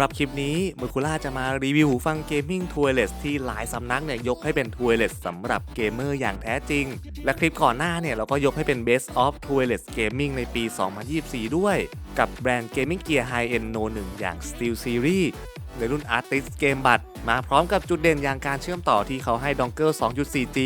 สำหรับคลิปนี้มูคูล่าจะมารีวิวหูฟังเกมมิ่งทัวร์เลสที่หลายสำนักเนี่ยยกให้เป็นทัวร์เลสสำหรับเกมเมอร์อย่างแท้จริง และคลิปก่อนหน้าเนี่ยเราก็ยกให้เป็น Best of t o i l e t Gaming ในปี 2024 ด้วย กับแบรนด์ Gaming Gear High End No 1อย่าง Steel Series ในรุ่น Artist Game Bud มาพร้อมกับจุดเด่นอย่างการเชื่อมต่อที่เขาให้ดองเกิล 2.4G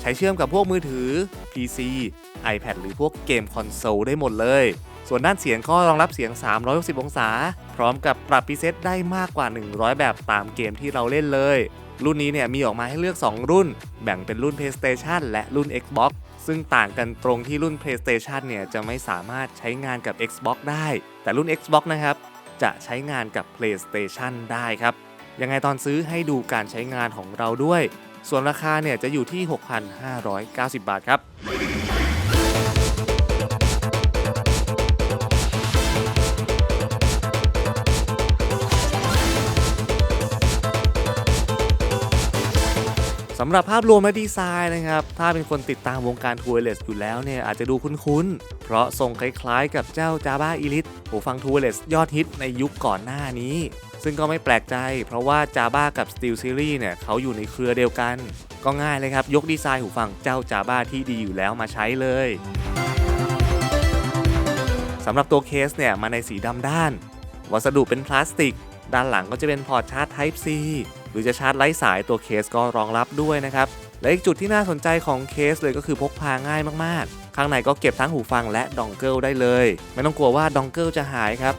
ใช้เชื่อมกับพวกมือถือ PC iPad หรือพวกเกมคอนโซลได้หมดเลย ส่วนด้านเสียงก็รองรับเสียง 360 องศา พร้อมกับปรับพรีเซตได้มากกว่า 100 แบบตามเกมที่เราเล่นเลย รุ่นนี้เนี่ยมีออกมาให้เลือก 2 รุ่น แบ่งเป็นรุ่น PlayStation และรุ่น Xbox ซึ่งต่างกันตรงที่รุ่น PlayStation เนี่ยจะไม่สามารถใช้งานกับ Xbox ได้ แต่รุ่น Xbox นะครับ จะใช้งานกับ PlayStation ได้ครับ ยังไงตอนซื้อให้ดูการใช้งานของเราด้วย ส่วนราคาเนี่ยจะอยู่ที่ 6,590 บาทครับ สำหรับภาพรวมและดีไซน์นะครับ ถ้าเป็นคนติดตามวงการทัวร์เลสอยู่แล้วเนี่ยอาจจะดูคุ้นๆ เพราะทรงคล้ายๆกับเจ้า Java Elite หูฟังทัวร์เลสยอดฮิตในยุคก่อนหน้านี้ ซึ่งก็ไม่แปลกใจ เพราะว่า Java กับ Steel Series เนี่ยเขาอยู่ในเครือเดียวกัน ก็ง่ายเลยครับ ยกดีไซน์หูฟังเจ้า Java ที่ดีอยู่แล้วมาใช้เลยสำหรับตัวเคสเนี่ยมาในสีดำด้าน วัสดุเป็นพลาสติก ด้านหลังก็จะเป็นพอร์ตชาร์จ Type C หรือจะชาร์จไร้สายตัวเคสก็รองรับด้วยนะครับ และอีกจุดที่น่าสนใจของเคสเลยก็คือพกพาง่ายมากๆ ข้างในก็เก็บทั้งหูฟังและดองเกิลได้เลย ไม่ต้องกลัวว่าดองเกิลจะหายครับ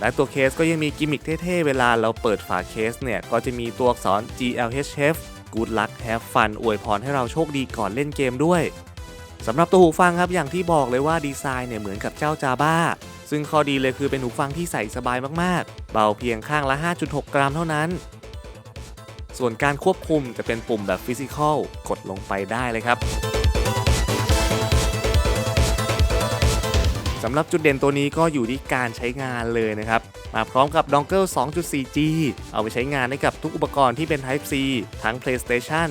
และตัวเคสก็ยังมีกิมมิคเท่ๆ เวลาเราเปิดฝาเคสเนี่ย ก็จะมีตัวอักษร GLHF Good Luck Have Fun อวยพรให้เราโชคดีก่อนเล่นเกมด้วยสำหรับตัวหูฟังครับอย่างที่บอกเลยว่าดีไซน์เนี่ยเหมือนกับเจ้า Java ซึ่งข้อดีเลยคือเป็นหูฟังที่ใส่สบายมากๆ เบาเพียงข้างละ 5.6 กรัมเท่านั้น ส่วนการควบคุมจะเป็นปุ่มแบบฟิสิกอลกดลงไปได้เลยครับสำหรับจุดเด่นตัวนี้ก็อยู่ที่การใช้งานเลยนะครับ มาพร้อมกับดองเกิล 2.4G เอาไปใช้งานได้กับทุกอุปกรณ์ที่เป็น Type C ทั้ง PlayStation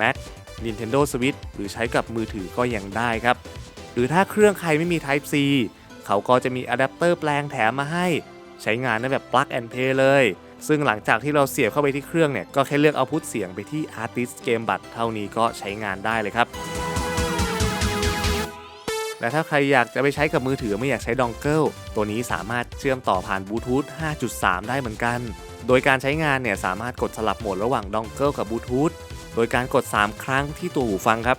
Mac Nintendo Switch หรือใช้กับมือถือก็ยังได้ครับ หรือถ้าเครื่องใครไม่มี Type C เขาก็จะมีอะแดปเตอร์แปลงแถมมาให้ ใช้งานได้แบบ plug and play เลย ซึ่งหลังจากที่เราเสียบเข้าไปที่เครื่องเนี่ย ก็แค่เลือกเอาพุทเสียงไปที่ Artist Game Bud เท่านี้ก็ใช้งานได้เลยครับและถ้าใครอยากจะไปใช้กับมือถือไม่อยากใช้ดองเกิลตัวนี้สามารถเชื่อมต่อผ่านบลูทูธ 5.3 ได้เหมือนกัน โดยการใช้งานเนี่ยสามารถกดสลับโหมดระหว่างดองเกิลกับบลูทูธ โดยการกด 3 ครั้งที่ตัวหูฟังครับ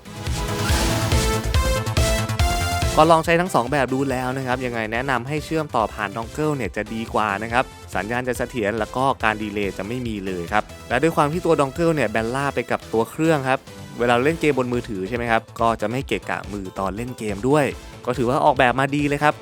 ก็ลองใช้ทั้ง 2 แบบดูแล้วนะครับ ยังไงแนะนำให้เชื่อมต่อผ่านดองเกิลเนี่ยจะดีกว่านะครับ สัญญาณจะเสถียรแล้วก็การดีเลย์จะไม่มีเลยครับ และด้วยความที่ตัวดองเกิลเนี่ยแบนล่าไปกับตัวเครื่องครับ เวลาเล่นเกมบนมือถือใช่ไหมครับ ก็จะไม่เกะกะมือตอนเล่นเกมด้วย ก็ถือว่าออกแบบมาดีเลยครับ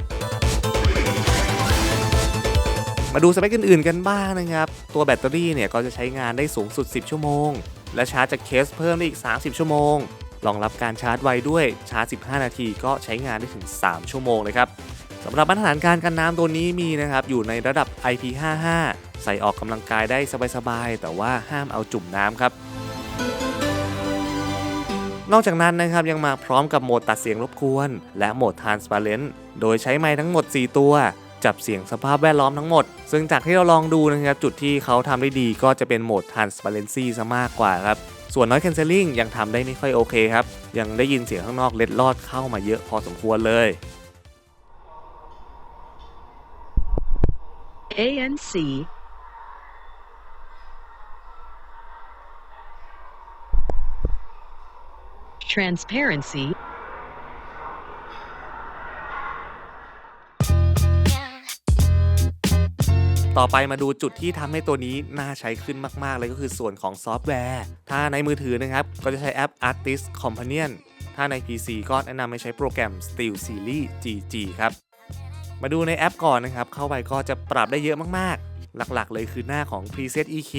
มาดูสเปคอื่นๆกันบ้างนะครับ ตัวแบตเตอรี่เนี่ยก็จะใช้งานได้สูงสุด 10 ชั่วโมง และชาร์จจากเคสเพิ่มได้อีก 30 ชั่วโมง รองรับการชาร์จไวด้วยชาร์จ 15 นาทีก็ใช้งานได้ถึง 3 ชั่วโมงเลยครับสำหรับมาตรฐานการกันน้ำตัวนี้มีนะครับอยู่ในระดับ IP55 ใส่ออกกำลังกายได้สบายๆ แต่ว่าห้ามเอาจุ่มน้ำครับ นอกจากนั้นนะครับยังมาพร้อมกับโหมดตัดเสียงรบกวน และโหมด Transparent โดยใช้ไมค์ทั้งหมด 4 ตัว จับเสียงสภาพแวดล้อมทั้งหมด ซึ่งจากที่เราลองดูนะครับจุดที่เขาทำได้ดีก็จะเป็นโหมด Transparency ซะมากกว่าครับ ส่วน Noise Cancelling ยังทำได้ไม่ค่อยโอเคครับ ยังได้ยินเสียงข้างนอกเล็ดลอดเข้ามาเยอะพอสมควรเลย ANC Transparency ต่อไปมาดูจุดที่ทำให้ตัวนี้น่าใช้ขึ้นมาก ๆ เลยก็คือส่วนของซอฟต์แวร์ ถ้าในมือถือนะครับ ก็จะใช้แอป Artist Companion ถ้าใน PC ก็แนะนำให้ใช้โปรแกรม Steel Series GG ครับ มาดูในแอปก่อนนะครับ เข้าไปก็จะปรับได้เยอะมากๆ หลักๆ เลยคือหน้าของ Preset EQ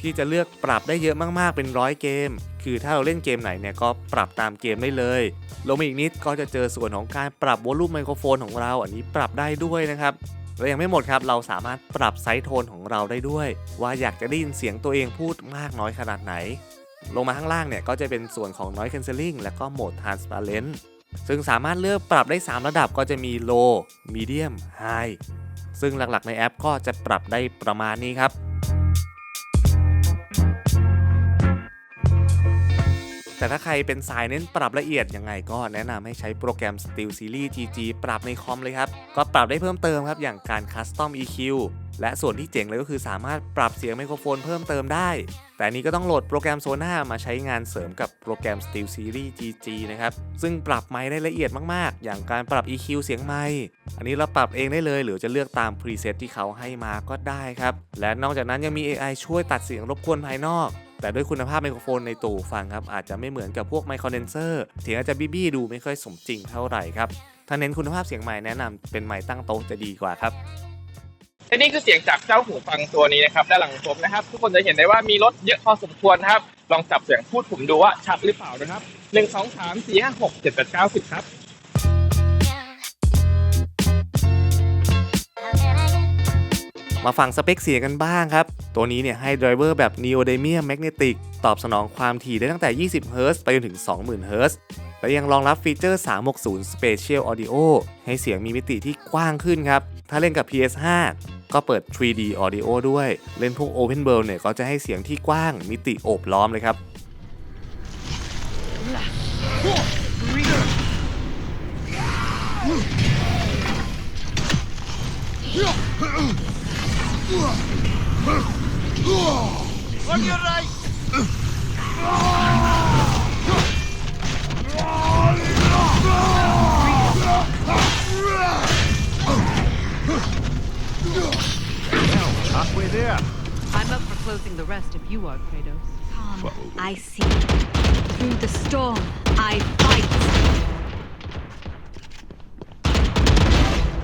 ที่จะเลือกปรับได้เยอะมากๆ เป็นร้อยเกม คือถ้าเราเล่นเกมไหนเนี่ยก็ปรับตามเกมได้เลย ลงมาอีกนิดก็จะเจอส่วนของการปรับวอลลุ่มไมโครโฟนของเรา อันนี้ปรับได้ด้วยนะครับ และยังไม่หมดครับ เราสามารถปรับไซส์โทนของเราได้ด้วย ว่าอยากจะได้ยินเสียงตัวเองพูดมากน้อยขนาดไหน ลงมาข้างล่างเนี่ยก็จะเป็นส่วนของ noise cancelling และก็โหมด transparent ซึ่งสามารถเลือกปรับได้ 3 ระดับก็จะมี low medium high ซึ่งหลักๆในแอปก็จะปรับได้ประมาณนี้ครับ แต่ถ้าใครเป็นสายเน้นปรับละเอียดยังไงก็แนะนำให้ใช้โปรแกรม Steel Series GG ปรับในคอมเลยครับ ก็ปรับได้เพิ่มเติมครับ อย่างการ Custom EQ และส่วนที่เจ๋งเลยก็คือสามารถปรับเสียงไมโครโฟนเพิ่มเติมได้ แต่นี้ก็ต้องโหลดโปรแกรม Sona มาใช้งานเสริมกับโปรแกรม Steel Series GG นะครับ ซึ่งปรับไมค์ได้ละเอียดมาก ๆ อย่างการปรับ EQ เสียงไมค์อันนี้เราปรับเองได้เลย หรือจะเลือกตาม preset ที่เขาให้มาก็ได้ครับ และนอกจากนั้นยังมี AI ช่วยตัดเสียงรบกวนภายนอก แต่ด้วยคุณภาพไมโครโฟนในตู้ฟังครับอาจจะไม่เหมือนกับพวกไมโครเดนเซอร์เสียงอาจจะบี้บี้ดูไม่ค่อยสมจริงเท่าไหร่ครับ ถ้าเน้นคุณภาพเสียงใหม่แนะนำเป็นไมค์ตั้งโต๊ะจะดีกว่าครับและนี่คือเสียงจากเจ้าหูฟังตัวนี้นะครับด้านหลังผมนะครับ ทุกคนจะเห็นได้ว่ามีรถเยอะพอสมควรครับ ลองจับเสียงพูดผมดูว่าชัดหรือเปล่านะครับหนึ่งสองสามสี่ห้าหกเจ็ดแปดเก้าสิบครับ มาฟังสเปคเสียงกันบ้างครับ ตัวนี้เนี่ยให้ไดรเวอร์แบบ Neodymium Magnetic ตอบสนองความถี่ได้ตั้งแต่ 20 Hz ไปจนถึง 20,000 Hz และยังรองรับฟีเจอร์ 360 Spatial Audio ให้เสียงมีมิติที่กว้างขึ้นครับ ถ้าเล่นกับ PS5 ก็เปิด 3D Audio ด้วย เล่นพวก Open World เนี่ยก็จะให้เสียงที่กว้างมิติโอบล้อมเลยครับ On your right halfway there. I'm up for closing the rest if you are, Kratos. I see. Through the storm, I fight.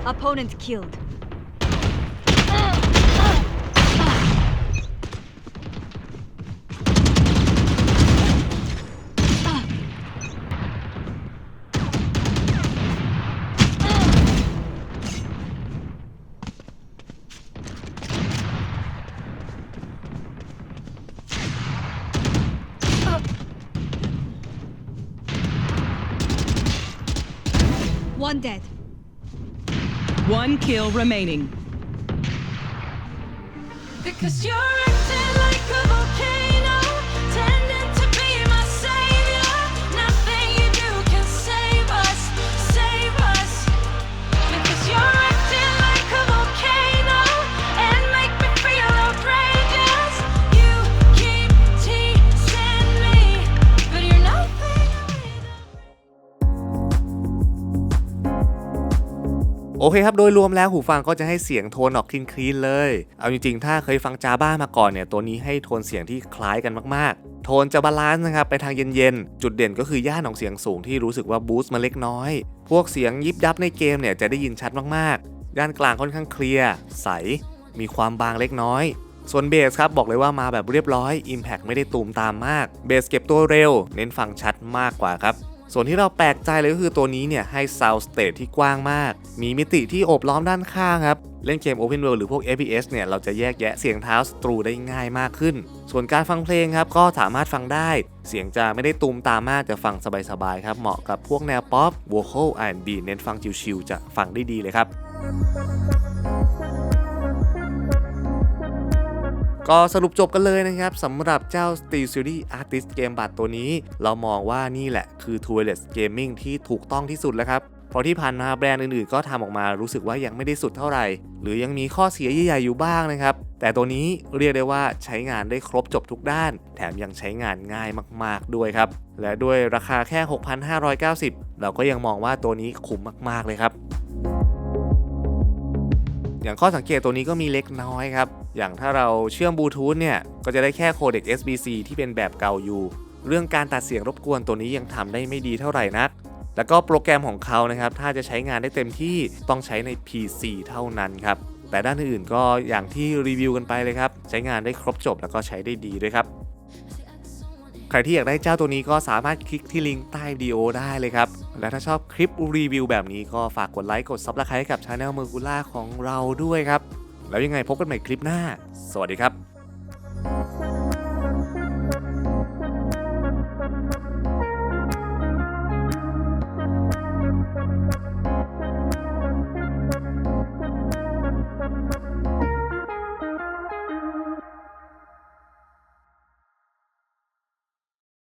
Opponent killed. One dead. One kill remaining. Because you're โอเคครับ โดยรวมแล้วหูฟังก็จะให้เสียงโทนออกคลีนๆเลย เอาจริงๆ ถ้าเคยฟังจาบ้ามาก่อนเนี่ย ตัวนี้ให้โทนเสียงที่คล้ายกันมากๆ โทนจะบาลานซ์นะครับ ไปทางเย็นๆ จุดเด่นก็คือย่านของเสียงสูงที่รู้สึกว่าบูสต์มาเล็กน้อย พวกเสียงยิบยับในเกมเนี่ยจะได้ยินชัดมากๆด้านกลางค่อนข้างเคลียร์ใส มีความบางเล็กน้อยส่วนเบสครับ บอกเลยว่ามาแบบเรียบร้อย Impact ไม่ได้ตูมตามมาก เบสเก็บตัวเร็ว เน้นฟังชัดมากกว่าครับ ส่วนที่เราแปลกใจเลยก็คือตัวนี้เนี่ยให้ Sound Stage ที่กว้างมาก มีมิติที่โอบล้อมด้านข้างครับ เล่นเกม Open World หรือพวก FPS เนี่ย เราจะแยกแยะเสียงเท้าศัตรูได้ง่ายมากขึ้น ส่วนการฟังเพลงครับ ก็สามารถฟังได้ เสียงจะไม่ได้ตูมตามมากจะฟังสบายๆครับ เหมาะกับพวกแนวป๊อป vocal R&B เน้นฟังชิลๆจะฟังได้ดีเลยครับ ก็สรุปจบกันเลยนะครับสำหรับเจ้า Steel Series Artist เกมบัตรตัวนี้ เรามองว่านี่แหละคือ t o i l e t Gaming ที่ถูกต้องที่สุดแล้วครับเพราะที่ผ่านมาแบรนด์อื่นๆ ก็ทำออกมารู้สึกว่ายังไม่ได้สุดเท่าไหร่ หรือยังมีข้อเสียใหญ่ๆอยู่บ้างนะครับ แต่ตัวนี้เรียกได้ว่าใช้งานได้ครบจบทุกด้าน แถมยังใช้งานง่ายมากๆด้วยครับ และด้วยราคาแค่ 6,590 เราก็ยังมองว่าตัวนี้คุ้มมากๆเลยครับ อย่างข้อสังเกตตัวนี้ก็มีเล็กน้อยครับ อย่างถ้าเราเชื่อมบลูทูธเนี่ย ก็จะได้แค่โคเด็ก SBC ที่เป็นแบบเก่าอยู่ เรื่องการตัดเสียงรบกวนตัวนี้ยังทำได้ไม่ดีเท่าไหร่นัก แล้วก็โปรแกรมของเขานะครับ ถ้าจะใช้งานได้เต็มที่ต้องใช้ใน PC เท่านั้นครับ แต่ด้านอื่นๆก็อย่างที่รีวิวกันไปเลยครับ ใช้งานได้ครบจบแล้วก็ใช้ได้ดีด้วยครับ ใครที่อยากได้เจ้าตัวนี้ก็สามารถคลิกที่ลิงก์ใต้วิดีโอได้เลยครับ และถ้าชอบคลิปรีวิวแบบนี้ก็ฝากกดไลค์กดซับสไครต์ให้กับช anel เมอร์กูล่าของเราด้วยครับ แล้วยังไงพบกันใหม่คลิปหน้า สวัสดีครับ